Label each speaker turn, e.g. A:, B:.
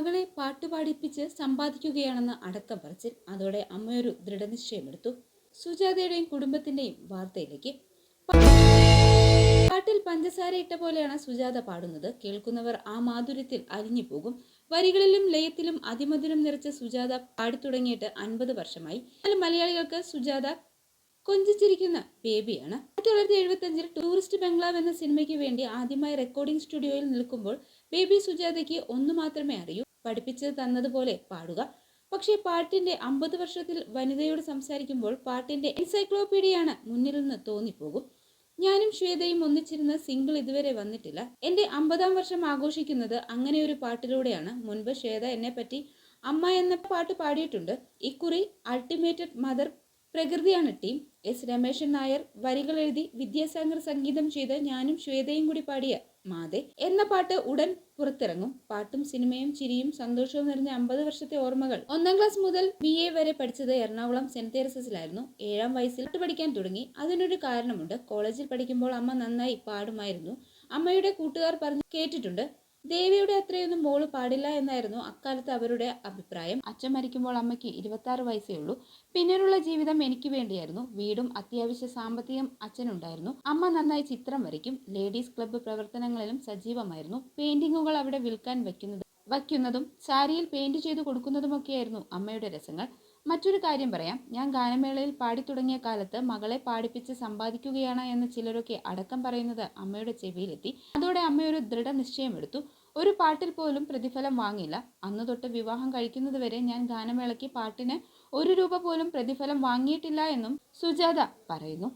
A: മകളെ പാട്ടുപാടിപ്പിച്ച് സമ്പാദിക്കുകയാണെന്ന് അടക്കം പറച്ചിൽ അതോടെ അമ്മയൊരു ദൃഢനിശ്ചയമെടുത്തു. സുജാതയുടെയും കുടുംബത്തിന്റെയും വാർത്തയിലേക്ക്. പാട്ടിൽ പഞ്ചസാര ഇട്ട പോലെയാണ് സുജാത പാടുന്നത്. കേൾക്കുന്നവർ ആ മാധുര്യത്തിൽ അലിഞ്ഞു പോകും. വരികളിലും ലയത്തിലും അതിമധുരം നിറച്ച സുജാത പാടിത്തുടങ്ങിയിട്ട് അൻപത് വർഷമായി. മലയാളികൾക്ക് സുജാത കൊഞ്ചിച്ചിരിക്കുന്ന ബേബിയാണ്. തൊള്ളായിരത്തി എഴുപത്തി അഞ്ചിൽ ടൂറിസ്റ്റ് ബംഗ്ലാവ് എന്ന സിനിമയ്ക്ക് വേണ്ടി ആദ്യമായി റെക്കോർഡിംഗ് സ്റ്റുഡിയോയിൽ നിൽക്കുമ്പോൾ ബേബി സുജാതയ്ക്ക് ഒന്നു മാത്രമേ അറിയൂ. പഠിപ്പിച്ചത് തന്നതുപോലെ പാടുക. പക്ഷേ പാട്ടിന്റെ അമ്പത് വർഷത്തിൽ വനിതയോട് സംസാരിക്കുമ്പോൾ പാട്ടിന്റെ എൻസൈക്ലോപീഡിയാണ് മുന്നിൽ നിന്ന് തോന്നിപ്പോകും. ഞാനും ശ്വേതയും ഒന്നിച്ചിരുന്ന സിംഗിൾ ഇതുവരെ വന്നിട്ടില്ല. എന്റെ അമ്പതാം വർഷം ആഘോഷിക്കുന്നത് അങ്ങനെ ഒരു പാട്ടിലൂടെയാണ്. മുൻപ് ശ്വേത എന്നെ പറ്റി അമ്മ എന്ന പാട്ട് പാടിയിട്ടുണ്ട്. ഇക്കുറി അൾട്ടിമേറ്റഡ് മദർ പ്രകൃതിയാണ് ടീം. എസ്. രമേശൻ നായർ വരികൾ എഴുതി വിദ്യാസാഗർ സംഗീതം ചെയ്ത് ഞാനും ശ്വേതയും കൂടി പാടിയ മാതെ എന്ന പാട്ട് ഉടൻ പുറത്തിറങ്ങും. പാട്ടും സിനിമയും ചിരിയും സന്തോഷവും നിറഞ്ഞ അമ്പത് വർഷത്തെ ഓർമ്മകൾ. ഒന്നാം ക്ലാസ് മുതൽ ബി എ വരെ പഠിച്ചത് എറണാകുളം സെന്റ് തേരസസിലായിരുന്നു. ഏഴാം വയസ്സിൽ പാട്ട് പഠിക്കാൻ തുടങ്ങി. അതിനൊരു കാരണമുണ്ട്. കോളേജിൽ പഠിക്കുമ്പോൾ അമ്മ നന്നായി പാടുമായിരുന്നു. അമ്മയുടെ കൂട്ടുകാർ പറഞ്ഞു കേട്ടിട്ടുണ്ട്. ദേവിയുടെ അത്രയൊന്നും മോൾ പാടില്ല എന്നായിരുന്നു അക്കാലത്ത് അവരുടെ അഭിപ്രായം. അച്ഛൻ മരിക്കുമ്പോൾ അമ്മയ്ക്ക് ഇരുപത്തി ആറ് വയസ്സേ ഉള്ളൂ. പിന്നീടുള്ള ജീവിതം എനിക്ക് വേണ്ടിയായിരുന്നു. വീടും അത്യാവശ്യ സാമ്പത്തികം അച്ഛനുണ്ടായിരുന്നു. അമ്മ നന്നായി ചിത്രം വരയ്ക്കും. ലേഡീസ് ക്ലബ്ബ് പ്രവർത്തനങ്ങളിലും സജീവമായിരുന്നു. പെയിന്റിങ്ങുകൾ അവിടെ വിൽക്കാൻ വയ്ക്കുന്നത് വയ്ക്കുന്നതും സാരിയിൽ പെയിന്റ് ചെയ്തു കൊടുക്കുന്നതുമൊക്കെയായിരുന്നു അമ്മയുടെ രസങ്ങൾ. മറ്റൊരു കാര്യം പറയാം. ഞാൻ ഗാനമേളയിൽ പാടി തുടങ്ങിയ കാലത്ത് മകളെ പാടിപ്പിച്ച് സമ്പാദിക്കുകയാണ് എന്ന് ചിലരൊക്കെ അടക്കം പറയുന്നത് അമ്മയുടെ ചെവിയിലെത്തി. അതോടെ അമ്മയൊരു ദൃഢനിശ്ചയമെടുത്തു ഒരു പാട്ടിൽ പോലും പ്രതിഫലം വാങ്ങില്ല അന്ന് തൊട്ട് വിവാഹം കഴിക്കുന്നത് വരെ ഞാൻ ഗാനമേളയ്ക്ക് പാട്ടിന് ഒരു രൂപ പോലും പ്രതിഫലം വാങ്ങിയിട്ടില്ല എന്നും സുജാത പറയുന്നു.